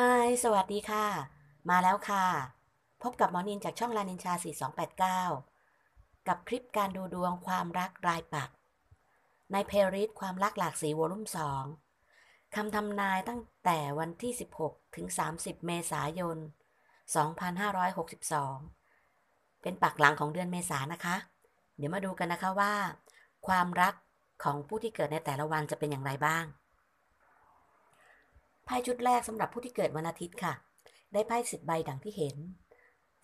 ฮสวัสดีค่ะ มาแล้วค่ะ พบกับหมอนินจากช่องลานินชา 4289 กับคลิปการดูดวงความรักรายปัก ในเพลริสความรักหลากสีวอลุ่ม 2 คำทำนายตั้งแต่วันที่ 16 ถึง 30 เมษายน 2562 เป็นปักหลังของเดือนเมษานะคะ เดี๋ยวมาดูกันนะคะว่า ความรักของผู้ที่เกิดในแต่ละวันจะเป็นอย่างไรบ้าง ไพ่ชุดแรกสำหรับผู้ที่เกิดวันอาทิตย์ค่ะ ได้ไพ่สิบใบดังที่เห็น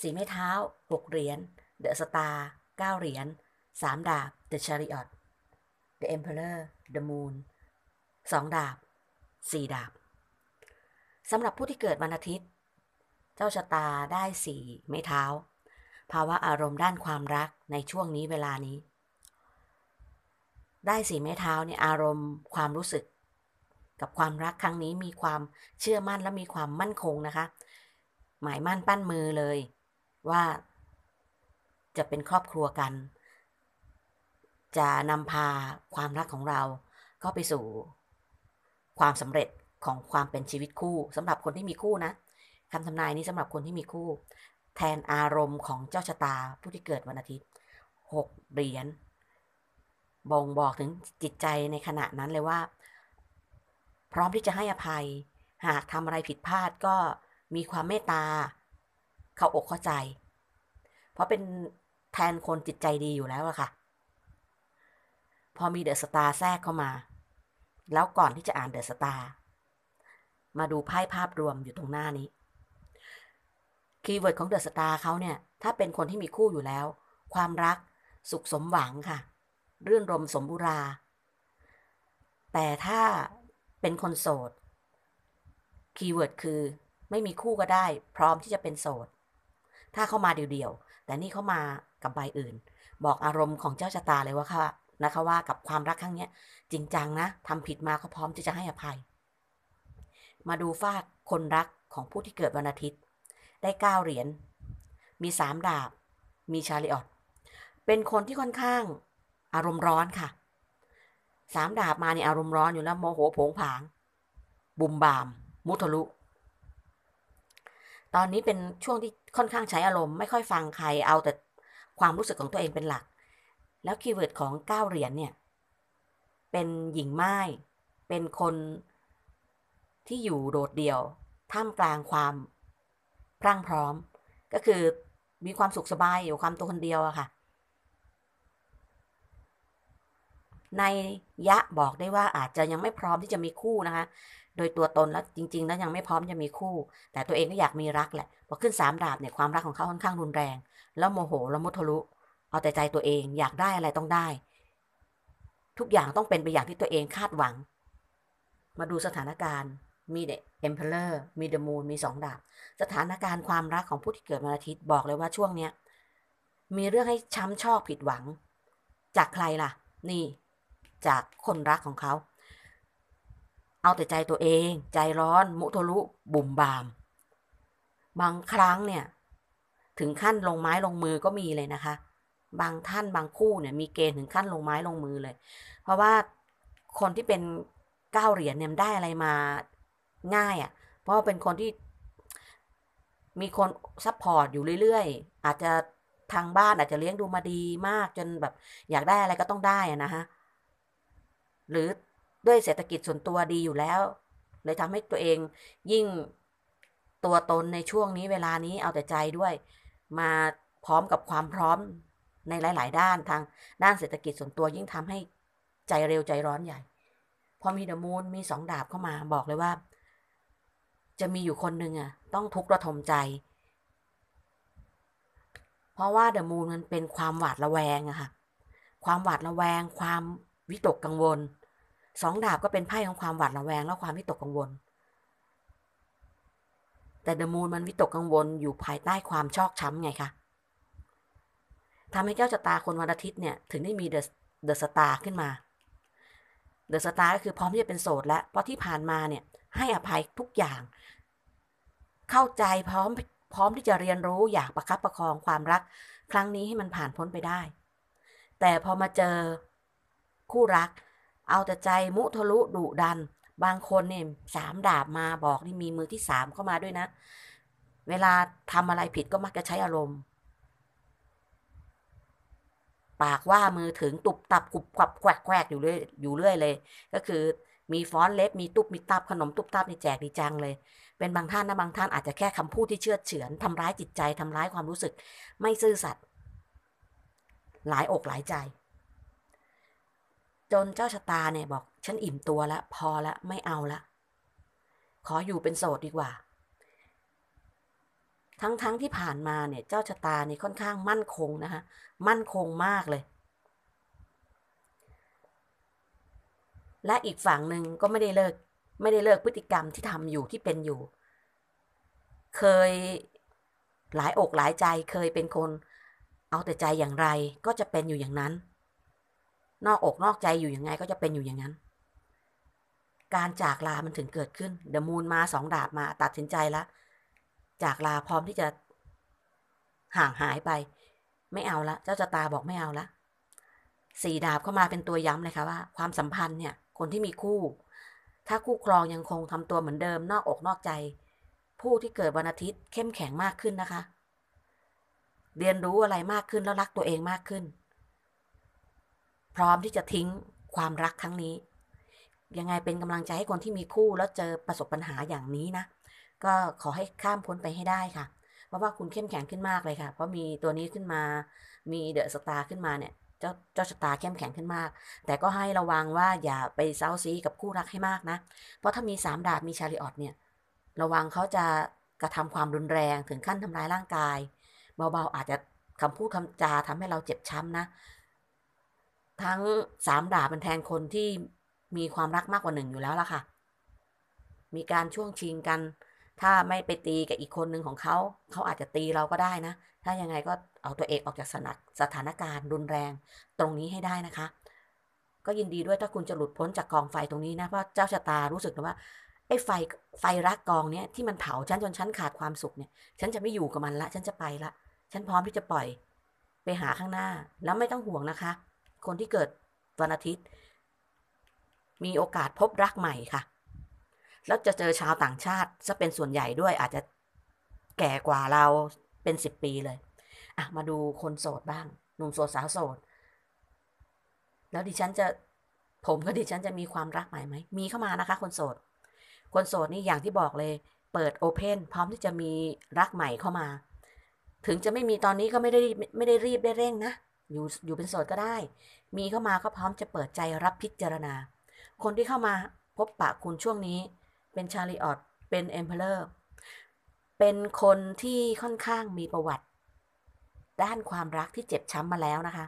สีไม้เท้าหกเหรียญเดอะสตาร์เก้าเหรียญสามดาบ The Chariot The Emperor The Moon สองดาบสี่ดาบสำหรับผู้ที่เกิดวันอาทิตย์ เจ้าชะตาได้สี่ไม้เท้า ภาวะอารมณ์ด้านความรักในช่วงนี้เวลานี้ ได้สี่ไม้เท้าเนี่ยอารมณ์ความรู้สึก กับความรักครั้งนี้มีความเชื่อมั่นและมีความมั่นคงนะคะ หมายมั่นปั้นมือเลยว่าจะเป็นครอบครัวกัน จะนำพาความรักของเราเข้าไปสู่ ความสำเร็จของความเป็นชีวิตคู่สำหรับคนที่มีคู่นะคำทำนายนี้สำหรับคนที่มีคู่ แทนอารมณ์ของเจ้าชะตาผู้ที่เกิดวันอาทิตย์หกเหรียญบ่งบอกถึงจิตใจในขณะนั้นเลยว่า พร้อมที่จะให้อภัย หากทำอะไรผิดพลาดก็มีความเมตตา เข้าอกเข้าใจ เพราะเป็นแทนคนจิตใจดีอยู่แล้วอะค่ะ พอมีเดอะสตาร์แทรกเข้ามา แล้วก่อนที่จะอ่านเดอะสตาร์มาดูไพ่ภาพรวมอยู่ตรงหน้านี้ คีย์เวิร์ดของเดอะสตาร์เขาเนี่ย ถ้าเป็นคนที่มีคู่อยู่แล้ว ความรักสุขสมหวังค่ะ เรื่อนรมสมบุรา แต่ถ้า เป็นคนโสด คีย์เวิร์ดคือ ไม่มีคู่ก็ได้ พร้อมที่จะเป็นโสด ถ้าเข้ามาเดี่ยวๆ แต่นี่เข้ามากับใบอื่น บอกอารมณ์ของเจ้าชะตาเลยว่าค่ะนะคะว่ากับความรักครั้งนี้จริงจังนะทำผิดมาก็พร้อมที่จะให้อภัย มาดูฟากคนรักของผู้ที่เกิดวันอาทิตย์ ได้เก้าเหรียญมีสามดาบ มีชาลิออตเป็นคนที่ค่อนข้างอารมณ์ร้อนค่ะ สามดาบมาเนี่ยอารมณ์ร้อนอยู่แล้วโมโหผงผาง บุมบาม มุทะลุ ตอนนี้เป็นช่วงที่ค่อนข้างใช้อารมณ์ไม่ค่อยฟังใครเอาแต่ความรู้สึกของตัวเองเป็นหลัก แล้วคีย์เวิร์ดของเก้าเหรียญเนี่ย เป็นหญิงไม้เป็นคนที่อยู่โดดเดี่ยว ท่ามกลางความพรั่งพร้อม ก็คือมีความสุขสบายอยู่ความตัวคนเดียวอะค่ะ ในยะบอกได้ว่าอาจจะยังไม่พร้อมที่จะมีคู่นะคะ โดยตัวตนแล้วจริงๆ แล้วยังไม่พร้อมจะมีคู่ แต่ตัวเองก็อยากมีรักแหละพอขึ้นสามดาบเนี่ยความรักของเขาค่อนข้างรุนแรง แล้วโมโหแล้วมุทะลุ เอาแต่ใจตัวเองอยากได้อะไรต้องได้ ทุกอย่างต้องเป็นไปอย่างที่ตัวเองคาดหวัง มาดูสถานการณ์มีเดเอ็มเพลเลอร์มีเดอะมูนมีสองดาบ สถานการณ์ความรักของผู้ที่เกิดวันอาทิตย์บอกเลยว่าช่วงเนี้ยมีเรื่องให้ช้ำชอกผิดหวัง จากใครล่ะ นี่ จากคนรักของเขา เอาแต่ใจตัวเอง ใจร้อน มุทะลุบุ่มบาม บางครั้งเนี่ย ถึงขั้นลงไม้ลงมือก็มีเลยนะคะ บางท่านบางคู่เนี่ยมีเกณฑ์ถึงขั้นลงไม้ลงมือเลย เพราะว่าคนที่เป็นเก้าเหรียญเนี่ยได้อะไรมาง่ายอะ่ะ เพราะเป็นคนที่มีคนซัพพอร์ตอยู่เรื่อยๆ อาจจะทางบ้านอาจจะเลี้ยงดูมาดีมากจนแบบอยากได้อะไรก็ต้องได้อะนะฮะ หรือด้วยเศรษฐกิจส่วนตัวดีอยู่แล้ว เลยทำให้ตัวเองยิ่งตัวตนในช่วงนี้เวลานี้เอาแต่ใจด้วย มาพร้อมกับความพร้อมในหลาย ๆ ด้านทางด้านเศรษฐกิจส่วนตัวยิ่งทำให้ใจเร็วใจร้อนใหญ่ พอมีเดอะมูนมีสองดาบเข้ามาบอกเลยว่า จะมีอยู่คนหนึ่งอะต้องทุกข์ระทมใจ เพราะว่าเดอะมูนมันเป็นความหวาดระแวงอะค่ะความหวาดระแวงความ วิตกกังวลสองดาบก็เป็นไพ่ของความหวาดระแวงและความวิตกกังวล แต่เดอะมูนมันวิตกกังวลอยู่ภายใต้ความชอกช้ำไงคะทำให้เจ้าชะตาคนวันอาทิตย์เนี่ย ถึงได้มีเดอะเดอะสตาร์ขึ้นมา เดอะสตาร์ก็คือพร้อมที่จะเป็นโสดแล้วเพราะที่ผ่านมาเนี่ย ให้อภัยทุกอย่าง เข้าใจพร้อมพร้อมที่จะเรียนรู้อยากประคับประคองความรัก ครั้งนี้ให้มันผ่านพ้นไปได้ แต่พอมาเจอ คู่รัก เอาแต่ใจมุทะลุดุดัน บางคนเนี่ยสามดาบมาบอกนี่มีมือที่สามเข้ามาด้วยนะ เวลาทำอะไรผิดก็มักจะใช้อารมณ์ ปากว่ามือถึงตุบตับกุบกวับแควกแควกอยู่เรื่อยอยู่เรื่อยเลย ก็คือมีฟ้อนเล็บมีตุบมีตับขนมตุบตับนี่แจกดีจังเลยเป็นบางท่านนะบางท่านอาจจะแค่คำพูดที่เชื่อเฉือนทำร้ายจิตใจทำร้ายความรู้สึก ไม่ซื่อสัตย์หลายอกหลายใจ จนเจ้าชะตาเนี่ยบอก ฉันอิ่มตัวแล้วพอแล้วไม่เอาละ ขออยู่เป็นโสดดีกว่า ทั้งๆทที่ผ่านมาเนี่ย เจ้าชะตานี่ค่อนข้างมั่นคงนะคะมั่นคงมากเลย และอีกฝั่งหนึ่งก็ไม่ได้เลิก ไม่ได้เลิกพฤติกรรมที่ทำอยู่ที่เป็นอยู่ เคยหลายอกหลายใจเคยเป็นคน เอาแต่ใจอย่างไรก็จะเป็นอยู่อย่างนั้น นอกอกนอกใจอยู่อย่างไงก็จะเป็นอยู่อย่างนั้น การจากลามันถึงเกิดขึ้นเดมูลมาสองดาบมาตัดสินใจแล้วจากลาพร้อมที่จะห่างหายไป ไม่เอาละ เจ้าจตาบอกไม่เอาละสี่ดาบเข้ามาเป็นตัวย้ำเลยค่ะว่า ความสัมพันธ์เนี่ย คนที่มีคู่ ถ้าคู่ครองยังคงทำตัวเหมือนเดิม นอกอกนอกใจ ผู้ที่เกิดวันอาทิตย์เข้มแข็งมากขึ้นนะคะ เรียนรู้อะไรมากขึ้นแล้วรักตัวเองมากขึ้น พร้อมที่จะทิ้งความรักครั้งนี้ ยังไงเป็นกำลังใจให้คนที่มีคู่แล้วเจอประสบปัญหาอย่างนี้นะ ก็ขอให้ข้ามพ้นไปให้ได้ค่ะเพราะว่าคุณเข้มแข็งขึ้นมากเลยค่ะ เพราะมีตัวนี้ขึ้นมา มีเดอะสตาร์ขึ้นมาเนี่ย เจ้าเจ้าชะตาเข้มแข็งขึ้นมาก แต่ก็ให้ระวังว่าอย่าไปเซาซีกับคู่รักให้มากนะ เพราะถ้ามีสามดาบมีชาริออตเนี่ย ระวังเขาจะกระทำความรุนแรงถึงขั้นทำร้ายร่างกาย เบาๆอาจจะคำพูดคำจาทำให้เราเจ็บช้ำนะ ทั้งสามดาบเป็นแทนคนที่มีความรักมากกว่าหนึ่งอยู่แล้วล่ะค่ะ มีการช่วงชิงกัน ถ้าไม่ไปตีกับอีกคนหนึ่งของเขา เขาอาจจะตีเราก็ได้นะ ถ้ายังไงก็เอาตัวเองออกจากสนัสถานการณ์รุนแรงตรงนี้ให้ได้นะคะ ก็ยินดีด้วยถ้าคุณจะหลุดพ้นจากกองไฟตรงนี้นะ เพราะเจ้าชะตารู้สึกว่าไอ้ไฟไฟรักกองเนี้ยที่มันเผาฉันจนฉันขาดความสุขเนี่ย ฉันจะไม่อยู่กับมันละ ฉันจะไปละ ฉันพร้อมที่จะปล่อย ไปหาข้างหน้า แล้วไม่ต้องห่วงนะคะ คนที่เกิดวันอาทิตย์ มีโอกาสพบรักใหม่ค่ะ แล้วจะเจอชาวต่างชาติซะเป็นส่วนใหญ่ด้วยอาจจะแก่กว่าเราเป็นสิบปีเลย อะ มาดูคนโสดบ้าง หนุ่มโสดสาวโสด แล้วดิฉันจะผมกับดิฉันจะมีความรักใหม่ไหม มีเข้ามานะคะ คนโสด คนโสดนี่อย่างที่บอกเลย เปิดโอเพนพร้อมที่จะมีรักใหม่เข้ามา ถึงจะไม่มีตอนนี้ก็ไม่ได้ไม่ได้รีบได้เร่งนะ อยู่อยู่เป็นโสดก็ได้ มีเข้ามาก็พร้อมจะเปิดใจรับพิจารณา คนที่เข้ามาพบปะคุณช่วงนี้ เป็นชาลีออตเป็นเอ็มเพลอร์เป็นคนที่ค่อนข้างมีประวัติ ด้านความรักที่เจ็บช้ำมาแล้วนะคะ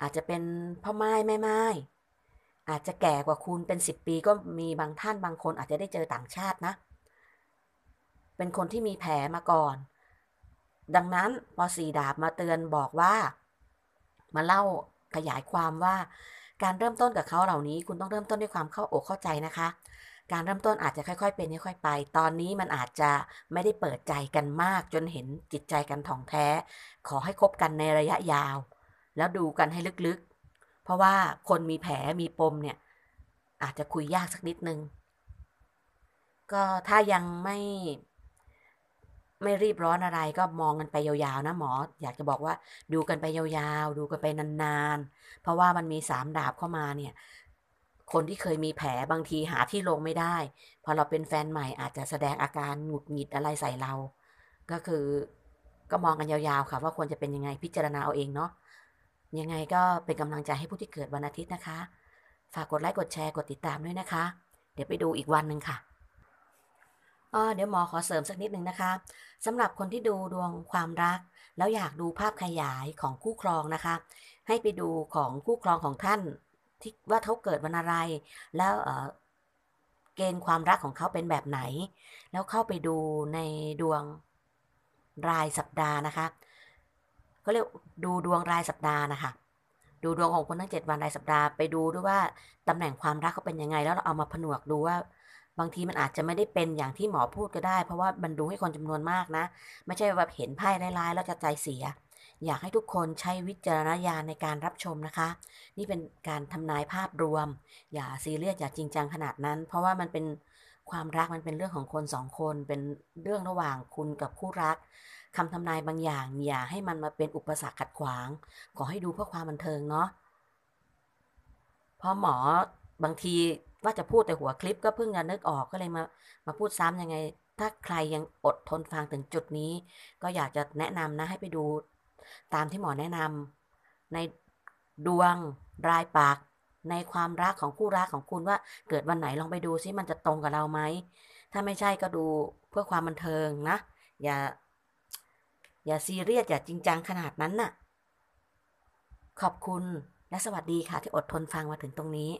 อาจจะเป็นพ่อไม้แม่ไม้อาจจะแก่กว่าคุณเป็นสิบปีก็มีบางท่านบางคนอาจจะได้เจอต่างชาตินะ เป็นคนที่มีแผลมาก่อน ดังนั้นพอสีดาบมาเตือนบอกว่า มาเล่าขยายความว่า การเริ่มต้นกับเขาเหล่านี้ คุณต้องเริ่มต้นด้วยความเข้าอกเข้าใจนะคะ การเริ่มต้นอาจจะค่อย ๆ เป็นค่อยๆไป ตอนนี้มันอาจจะไม่ได้เปิดใจกันมาก จนเห็นจิตใจกันถ่องแท้ ขอให้คบกันในระยะยาว แล้วดูกันให้ลึกๆ เพราะว่าคนมีแผลมีปมเนี่ย อาจจะคุยยากสักนิดนึงก็ถ้ายังไม่ ไม่รีบร้อนอะไรก็มองกันไปยาวๆนะหมอ อยากจะบอกว่าดูกันไปยาวๆ ดูกันไปนานๆ เพราะว่ามันมีสามดาบเข้ามาเนี่ยคนที่เคยมีแผลบางทีหาที่ลงไม่ได้ พอเราเป็นแฟนใหม่อาจจะแสดงอาการหงุดหงิดอะไรใส่เรา ก็คือก็มองกันยาวๆค่ะ ว่าควรจะเป็นยังไงพิจารณาเอาเองเนาะยังไงก็เป็นกำลังใจให้ผู้ที่เกิดวันอาทิตย์นะคะ ฝากกดไลค์กดแชร์กดติดตามด้วยนะคะ เดี๋ยวไปดูอีกวันหนึ่งค่ะ เดี๋ยวหมอขอเสริมสักนิดหนึ่งนะคะสำหรับคนที่ดูดวงความรัก แล้วอยากดูภาพขยายของคู่ครองนะคะ ให้ไปดูของคู่ครองของท่านที่ว่าเขาเกิดวันอะไร แล้วเกณฑ์ความรักของเขาเป็นแบบไหน แล้วเข้าไปดูในดวงรายสัปดาห์นะคะเขาเรียกดูดวงรายสัปดาห์นะคะดูดวงของคนทั้งเจ็ดวันรายสัปดาห์ไปดูด้วยว่าตำแหน่งความรักเขาเป็นยังไง แล้วเราเอามาผนวกดูว่า บางทีมันอาจจะไม่ได้เป็นอย่างที่หมอพูดก็ได้ เพราะว่ามันดูให้คนจำนวนมากนะ ไม่ใช่ว่าเห็นไพ่ร้ายๆแล้วจะใจเสีย อยากให้ทุกคนใช้วิจารณญาณในการรับชมนะคะ นี่เป็นการทำนายภาพรวม อย่าซีเรียสอย่าจริงจังขนาดนั้น เพราะว่ามันเป็นความรักมันเป็นเรื่องของคนสองคนเป็นเรื่องระหว่างคุณกับคู่รักคำทำนายบางอย่าง อย่าให้มันมาเป็นอุปสรรคขัดขวาง ขอให้ดูเพื่อความบันเทิงเนาะเพราะหมอบางที ว่าจะพูดแต่หัวคลิปก็เพิ่งจะนึกออกก็เลยมามาพูดซ้ำยังไง ถ้าใครยังอดทนฟังถึงจุดนี้ ก็อยากจะแนะนำนะให้ไปดู ตามที่หมอแนะนำในดวงรายปาก ในความรักของคู่รักของคุณว่าเกิดวันไหนลองไปดูซิมันจะตรงกับเราไหม ถ้าไม่ใช่ก็ดูเพื่อความบันเทิงนะ อย่า อย่าซีเรียสอย่าจริงจังขนาดนั้นน่ะ ขอบคุณและสวัสดีค่ะที่อดทนฟังมาถึงตรงนี้